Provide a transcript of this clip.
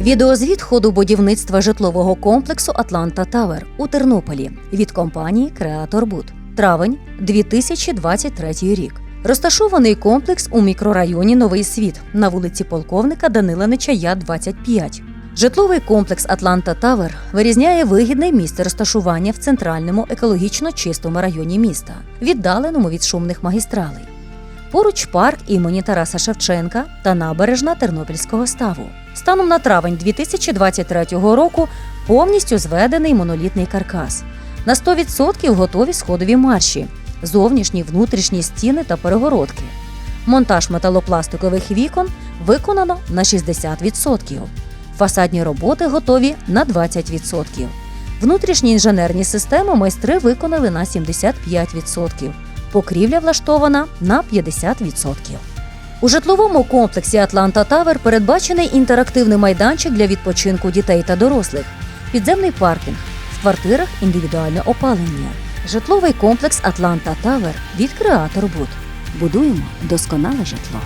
Відеозвіт ходу будівництва житлового комплексу Атланта Тавер у Тернополі від компанії Креатор Буд. Травень 2023 рік. Розташований комплекс у мікрорайоні Новий Світ на вулиці полковника Данила Нечая, 25. Житловий комплекс Атланта Тавер вирізняє вигідне місце розташування в центральному екологічно чистому районі міста, віддаленому від шумних магістралей. Поруч парк імені Тараса Шевченка та набережна Тернопільського ставу. Станом на травень 2023 року повністю зведений монолітний каркас. На 100% готові сходові марші, зовнішні внутрішні стіни та перегородки. Монтаж металопластикових вікон виконано на 60%. Фасадні роботи готові на 20%. Внутрішні інженерні системи майстри виконали на 75%. Покрівля влаштована на 50%. У житловому комплексі Атланта Тавер передбачений інтерактивний майданчик для відпочинку дітей та дорослих, підземний паркінг, в квартирах індивідуальне опалення. Житловий комплекс Атланта Тавер від Креатор Буд. Будуємо досконале житло.